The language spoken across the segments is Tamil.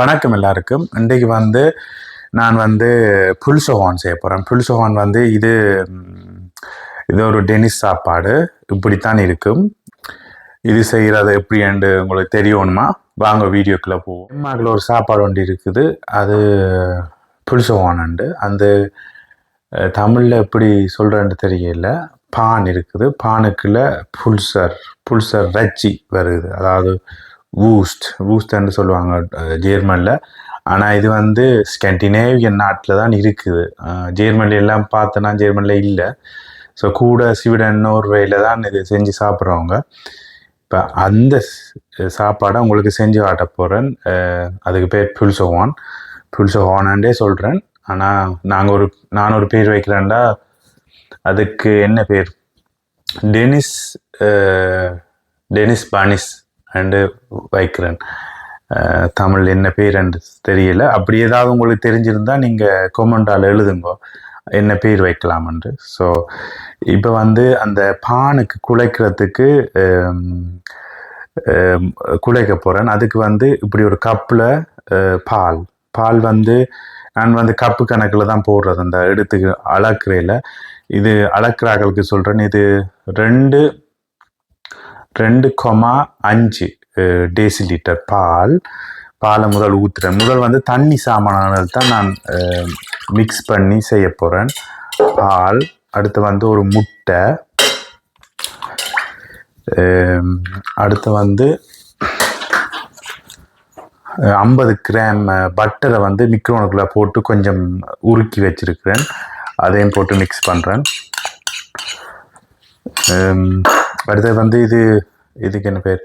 வணக்கம் எல்லாருக்கும். இன்றைக்கு வந்து நான் வந்து புல்சோகான் செய்ய போகிறேன் புல்சோகான் வந்து இது இது ஒரு டெனிஸ் சாப்பாடு. இப்படித்தான் இருக்கும். இது செய்கிறது எப்படின்னு உங்களுக்கு தெரியணுமா வாங்க வீடியோக்குள்ளே போவோம். டென்மார்க்கில் ஒரு சாப்பாடு ஒன்று இருக்குது. அது புல்சோகான் அந்த தமிழில் எப்படி சொல்கிறேன்னு தெரியல. பான் இருக்குது. பானுக்குள்ள புல்சர் புல்சர் ரச்சி வருது. அதாவது வூஸ்ட் வூஸ்ட்ன்னு சொல்லுவாங்க ஜேர்மனில். ஆனால் இது வந்து ஸ்கண்டினேவியன் நாட்டில் தான் இருக்குது. ஜேர்மனில் எல்லாம் பார்த்தோன்னா ஜேர்மனில் இல்லை. ஸோ கூட ஸ்வீடன் நோர்வேயில் தான் இது செஞ்சு சாப்பிட்றவங்க. இப்போ அந்த சாப்பாடை உங்களுக்கு செஞ்சு காட்ட போகிறேன் அதுக்கு பேர் புல்சோவான் புல்சோவானே சொல்கிறேன் ஆனால் நாங்கள் ஒரு நான் ஒரு பேர் வைக்கிறேன்டா அதுக்கு என்ன பேர்? டெனிஸ் டெனிஸ் பானிஸ் அண்டு வைக்கிறேன். தமிழ் என்ன பேர் என்று தெரியல. அப்படி ஏதாவது உங்களுக்கு தெரிஞ்சிருந்தால் நீங்கள் கொமெண்டால் எழுதுங்க. என்ன பேர் வைக்கலாம்ன்று ஸோ இப்போ வந்து அந்த பானுக்கு குழைக்கிறதுக்கு ஹம், குழைக்க போகிறேன் அதுக்கு வந்து இப்படி ஒரு கப்பில் பால். பால் வந்து நான் வந்து கப்பு கணக்கில் தான் போடுறது. அந்த எடுத்து அளக்குறையில் இது அளக்குறாக்களுக்கு சொல்கிறேன் இது ரெண்டு ரெண்டு கொமா அஞ்சு டேசி லிட்டர் பால். பாலை முதல் ஊற்றுறேன் முதல் வந்து தண்ணி சாமான்கள் தான் நான் மிக்ஸ் பண்ணி செய்ய போகிறேன் பால். அடுத்து வந்து ஒரு முட்டை. அடுத்து வந்து ஐம்பது கிராம் பட்டரை வந்து மிக்ரோனுக்குள்ளே போட்டு கொஞ்சம் உருக்கி வச்சுருக்கிறேன். அதையும் போட்டு மிக்ஸ் பண்ணுறேன் அடுத்தது வந்து இது இதுக்கு என்ன பேர்?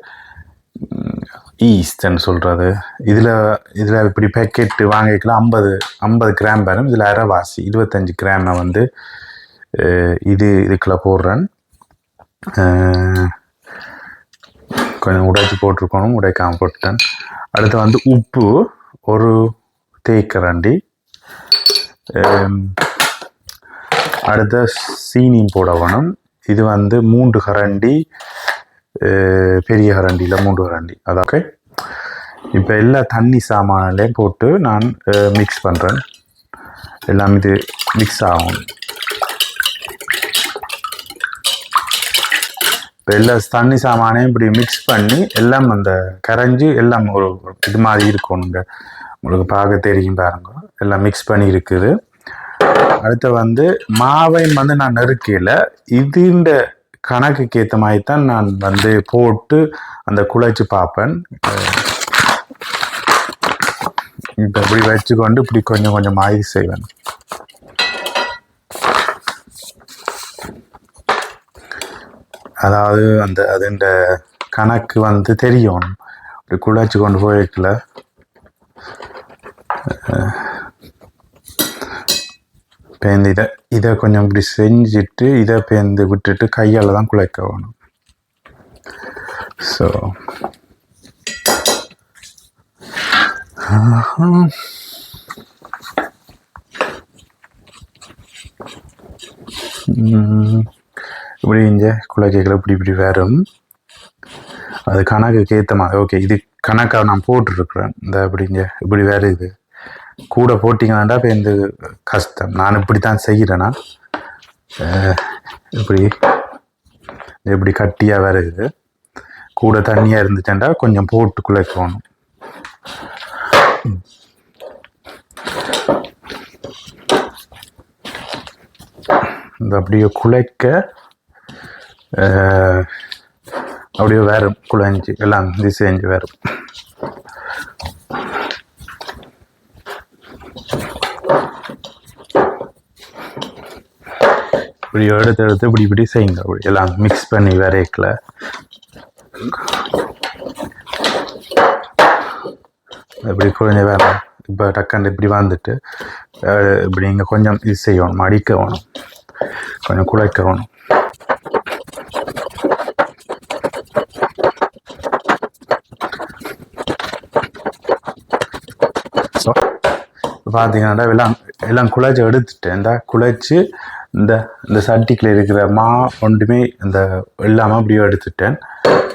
ஈஸ்ட்ன்னு சொல்கிறது இதில் இதில் இப்படி பேக்கெட்டு வாங்கிக்கலாம் ஐம்பது ஐம்பது கிராம் வரும். இதில் அரைவாசி இருபத்தஞ்சி கிராமை வந்து இது இதுக்குள்ளே போடுறேன். கொஞ்சம் உடைச்சி போட்டிருக்கணும் உடைக்காமல் போட்டுட்டேன். அடுத்து வந்து உப்பு ஒரு தேக்கரண்டி. அடுத்த சீனியும் போட வேணும் இது வந்து மூன்று கரண்டி பெரிய கரண்டியில் மூன்று கரண்டி. அதாவது இப்போ எல்லா தண்ணி சாமான்லையும் போட்டு நான் மிக்ஸ் பண்ணுறேன் எல்லாம் இது மிக்ஸ் ஆகும். இப்போ எல்லா தண்ணி சாமானையும் இப்படி மிக்ஸ் பண்ணி எல்லாம் அந்த கரைஞ்சி எல்லாம் ஒரு இது மாதிரி இருக்கணுங்க. உங்களுக்கு பார்க்க தெரியும் பாருங்க. எல்லாம் மிக்ஸ் பண்ணி இருக்குது அடுத்து வந்து மாவையும் வந்து நான் நெருக்கையில் இதுண்ட கணக்குக்கு ஏற்ற மாதிரி தான் நான் வந்து போட்டு அந்த குழைச்சி பார்ப்பேன். இப்போ இப்படி வச்சுக்கொண்டு இப்படி கொஞ்சம் கொஞ்சம் மாதிரி செய்வேன். அதாவது அந்த அதுண்ட கணக்கு வந்து தெரியும். இப்படி குழைச்சி கொண்டு போயிருக்கல. பேந்து இதை இதை கொஞ்சம் இப்படி செஞ்சுட்டு இதை பேந்து விட்டுட்டு கையால் தான் குழைக்க வேணும். ஸோ இப்படி இங்கே குழைக்கைகள் இப்படி இப்படி வரும். அது கணக்குக்கு ஏற்ற மாதிரி. ஓகே இது கணக்காக நான் போட்டுருக்குறேன். இந்த இப்படிங்க இப்படி வருது. கூட போட்டிங்கன்னாண்டா இப்போ இந்த கஷ்டம். நான் இப்படி தான் செய்கிறேன்னா இப்படி இப்படி கட்டியாக வருது கூட தண்ணியாக இருந்துச்சுண்டா கொஞ்சம் போட்டு குலைக்கணும் இந்த அப்படியே குலைக்க அப்படியே வரும் குழஞ்சி எல்லாம் திசைஞ்சு வரும் இப்படி எடுத்து எடுத்து இப்படி இப்படி செய்யுங்க. அப்படி எல்லாம் மிக்ஸ் பண்ணி வரைக்கல. இப்படி குழந்தை வேணும் இப்போ டக்குன்னு இப்படி வந்துட்டு இப்படி இங்கே கொஞ்சம் இது செய்யணும் அடிக்க வேணும் கொஞ்சம் குழைக்க வேணும் ஸோ பார்த்தீங்கன்னா எல்லாம் எல்லாம் குழைச்சி எடுத்துட்டேன் இந்த குழைச்சி இந்த இந்த சட்டிக்கில் இருக்கிற மா ஒன்றுமே இந்த இல்லாமல் அப்படியே எடுத்துட்டேன்.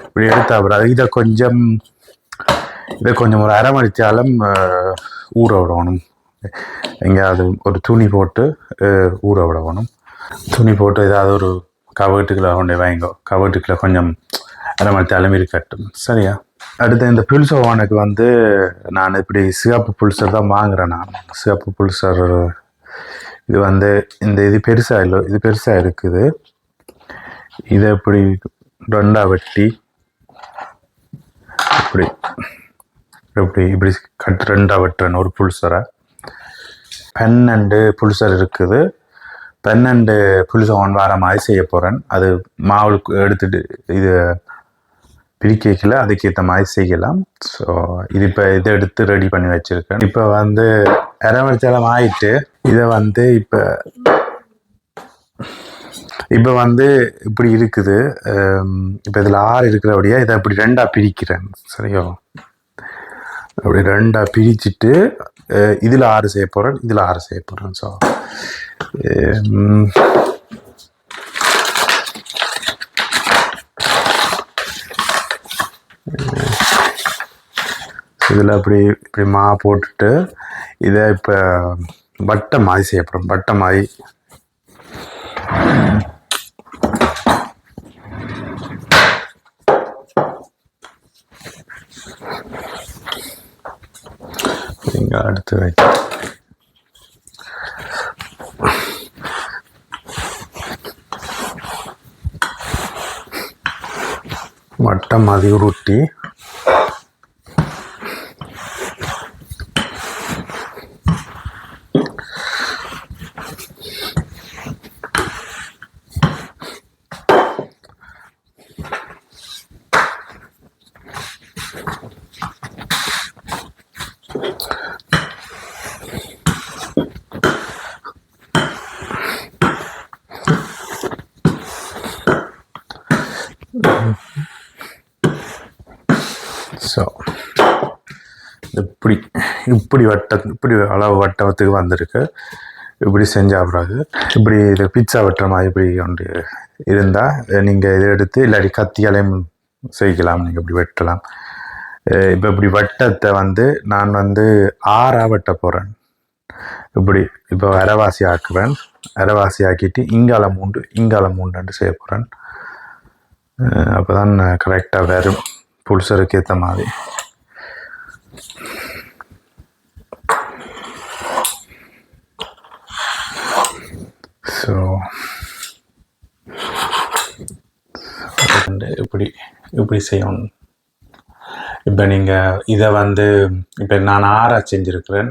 இப்படி எடுத்த அப்புறம் இதை கொஞ்சம் இதை கொஞ்சம் ஒரு அரை மணித்தாலும் ஊற விடணும். எங்கேயாவது ஒரு துணி போட்டு ஊற விடணும். துணி போட்டு ஏதாவது ஒரு கவட்டுக்குள்ள கொண்டு வாங்கிக்கோ. கவட்டுக்குள்ள கொஞ்சம் அரை மணித்தாலும் இருக்கட்டும். சரியா? அடுத்து இந்த புல்சோவானுக்கு வந்து நான் இப்படி சிகப்பு புல்சர் தான் வாங்குறேன் நான். சிகப்பு புல்சர் இது வந்து இந்த இது பெருசாக இல்லை இது பெருசாக இருக்குது. இதை இப்படி டொண்டா வெட்டி இப்படி இப்படி இப்படி கட் ரெண்டா வெட்டுறேன் ஒரு புல்சரை. பன்னெண்டு புல்சர் இருக்குது. பன்னெண்டு புல்சர் ஒன் வாரம் மாதிரி செய்ய போகிறேன் அது மாவுக்கு எடுத்துட்டு இது பிரிக்கல அதுக்கேற்ற மாதிரி செய்யலாம். ஸோ இது இப்போ இதை எடுத்து ரெடி பண்ணி வச்சுருக்கேன். இப்போ வந்து அரவணைச்சாலம் ஆயிட்டு இதை வந்து இப்போ இப்போ வந்து இப்படி இருக்குது. இப்போ இதில் ஆறு இருக்கிறபடியா இதை இப்படி ரெண்டாக பிரிக்கிறேன். சரியோ? அப்படி ரெண்டாக பிரிச்சுட்டு இதில் ஆறு செய்ய போகிறேன் இதில் ஆறு செய்ய போகிறேன் ஸோ இதில் அப்படி இப்படி மா போட்டுட்டு இதை இப்போ வட்டை மாதிரி செய்யப்படும் போகிறோம் வட்டை மாதிரி இங்கே அடுத்து வைக்க வட்டம் மாதிரி உருட்டி ஸோ இப்படி இப்படி வட்ட இப்படி அளவு வட்டத்துக்கு வந்திருக்கு. இப்படி செஞ்சா பிறகு இப்படி இது பிச்சா வெட்டுற மாதிரி இப்படி ஒன்று இருந்தால் நீங்கள் இதை எடுத்து இல்லாட்டி கத்தியாலையும் செய்யலாம் நீங்கள் இப்படி வெட்டலாம். இப்போ இப்படி வட்டத்தை வந்து நான் வந்து ஆறாக வெட்ட போகிறேன் இப்படி இப்போ அரைவாசி ஆக்குவேன். அரைவாசி ஆக்கிட்டு இங்கால மூண்டு இங்கால மூண்டுன்ட்டு செய்ய போகிறேன் அப்போ தான் கரெக்டாக வரும் புல்சருக்கு ஏற்ற மாதிரி. ஸோ இப்படி இப்படி செய்யணும்? இப்போ நீங்கள் இதை வந்து இப்போ நான் ஆறா செஞ்சுருக்கிறேன்.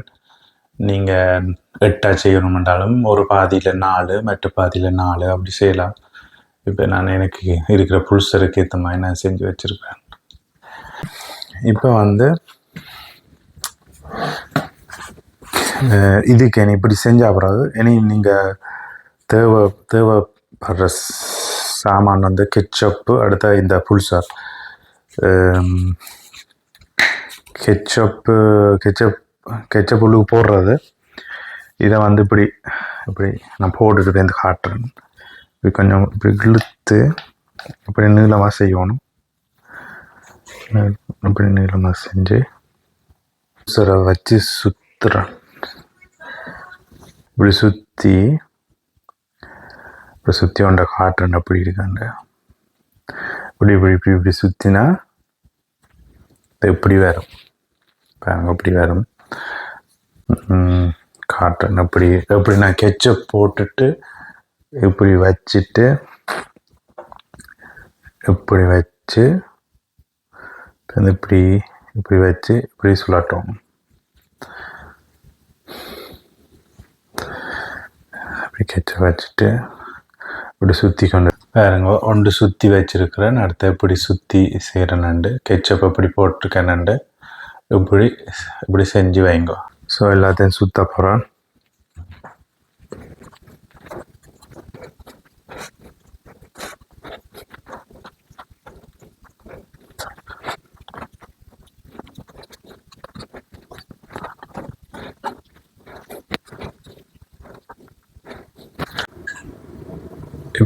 நீங்கள் எட்டாக செய்யணுமென்றாலும் ஒரு பாதியில் நாலு மற்ற பாதியில் நாலு அப்படி செய்யலாம். இப்போ நான் எனக்கு இருக்கிற புல்சருக்கு ஏற்ற மாதிரி நான் செஞ்சு வச்சுருக்கேன் இப்போ வந்து இதுக்கு என்னை இப்படி செஞ்சால் பிறகு இனி நீங்கள் தேவை தேவைப்படுற சாமான் வந்து கெச்சப்பு அடுத்த இந்த புல்சார் கெச்சப்பு கெச்சப் கெச்சப் உள்ளுக்கு போடுறது. இதை வந்து இப்படி இப்படி நான் போட்டுட்டு வந்து காட்டுறேன். இப்படி கொஞ்சம் இப்படி இழுத்து இப்படி நீளமாக செய்யணும். அப்படி நீளமாக செஞ்சு சுரை வச்சு சுற்றுறேன் இப்படி சுற்றி இப்படி சுற்றி வந்த காட்டுறேன் அப்படி இருக்காங்க. இப்படி இப்படி இப்படி இப்படி சுற்றினா இப்படி வரும். பாருங்க இப்படி வரும். காட்டுறேன் அப்படி எப்படி நான் கெச்சப் போட்டுட்டு இப்படி வச்சுட்டு இப்படி வச்சு இப்படி இப்படி வச்சு இப்படி சுழட்டும். அப்படி கெச்ச வச்சுட்டு இப்படி சுற்றி கொண்டு பாருங்க ஒன்று சுற்றி வச்சிருக்கிறேன் அடுத்து இப்படி சுற்றி செய்கிறேன்னு கெச்சப் இப்படி போட்டிருக்கேன்னு இப்படி இப்படி செஞ்சு வைங்க. ஸோ எல்லாத்தையும் சுத்த போகிறேன்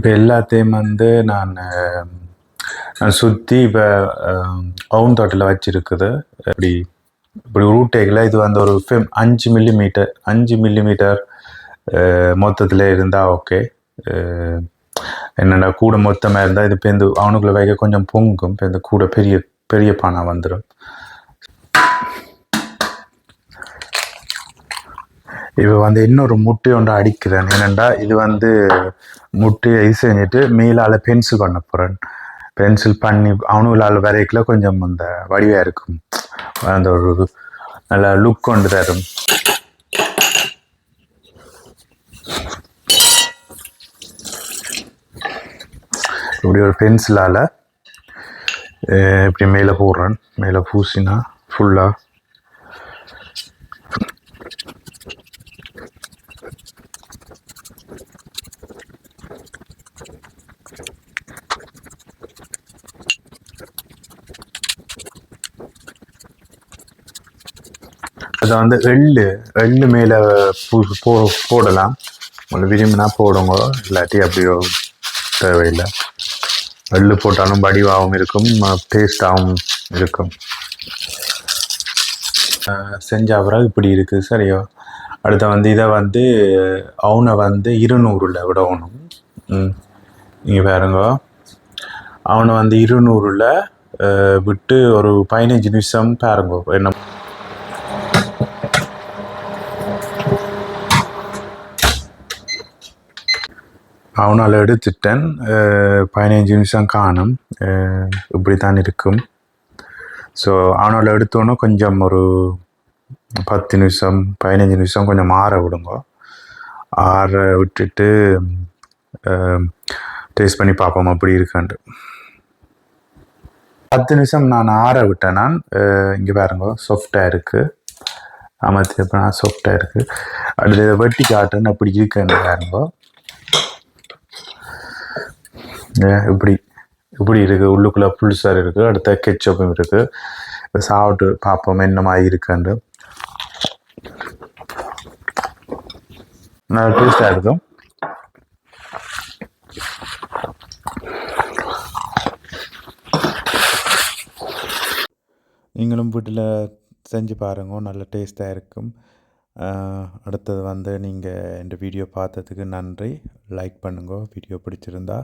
இப்போ எல்லாத்தையும் வந்து நான் சுற்றி இப்போ அவுன் தோட்டில் வச்சிருக்குது. இப்படி இப்படி உருட்டைகளை இது வந்து ஒரு ஃபிம் அஞ்சு மில்லி மீட்டர் அஞ்சு மில்லி மீட்டர் மொத்தத்தில் இருந்தால் ஓகே என்னென்னா கூட மொத்தமாக இருந்தால் இது இப்போ இந்த வைக்க கொஞ்சம் பொங்கும். இப்போ இந்த கூட பெரிய பெரிய பானை வந்துடும் இப்போ வந்து இன்னொரு முட்டை ஒன்று அடிக்கிறேன். என்னென்னா இது வந்து முட்டையை இது செஞ்சுட்டு மேலால் பென்சில் பண்ண போகிறேன் பென்சில் பண்ணி அவனுங்களால் வரைக்கல கொஞ்சம் அந்த வடிவாக இருக்கும். அந்த ஒரு நல்ல லுக் கொண்டு தரும். இப்படி ஒரு பென்சிலால் இப்படி மேலே போடுறேன். மேலே பூசினா ஃபுல்லாக அதை வந்து எள்ளு எள்ளு மேலே பூ போ போடலாம். உங்களுக்கு விரும்பினா போடுங்க. இல்லாட்டி அப்படியோ தேவையில்லை. எள்ளு போட்டாலும் வடிவாகவும் இருக்கும் டேஸ்டாகவும் இருக்கும். செஞ்ச பிறகு இப்படி இருக்குது சரியோ? அடுத்த வந்து இதை வந்து அவனை வந்து இருநூறுல விடணும். ம். நீங்கள் பாருங்க. அவனை வந்து இருநூறுல விட்டு ஒரு பதினஞ்சு நிமிஷம் பாருங்க என்ன அவனால் எடுத்துட்டேன். பதினஞ்சு நிமிஷம் காணும். இப்படி தான் இருக்கும். ஸோ அவனால் எடுத்தோன்னே கொஞ்சம் ஒரு பத்து நிமிஷம் பதினஞ்சு நிமிஷம் கொஞ்சம் ஆற விடுங்க. ஆற விட்டுட்டு டேஸ்ட் பண்ணி பார்ப்போம் அப்படி இருக்கான்ட்டு பத்து நிமிஷம் நான் ஆற விட்டேன் நான். இங்கே பாருங்க சாஃப்டாக இருக்குது அமர்த்தி அப்புறம் சாஃப்டாக இருக்குது அடுத்து வெட்டி காட்டுன்னு அப்படி இருக்கேன் பாருங்க. இப்படி இப்படி இருக்குது உள்ளுக்குள்ளே புல்சார் இருக்குது அடுத்த கெச்சப்பும் இருக்குது சாப்பிட்டு பார்ப்போம் என்னமாக மாதிரி இருக்குன்னு. நல்ல டேஸ்டாக இருக்கும். நீங்களும் வீட்டில் செஞ்சு பாருங்க. நல்ல டேஸ்ட்டாக இருக்கும். அடுத்தது வந்து நீங்கள் இந்த வீடியோ பார்த்ததுக்கு நன்றி. லைக் பண்ணுங்க. வீடியோ பிடிச்சிருந்தா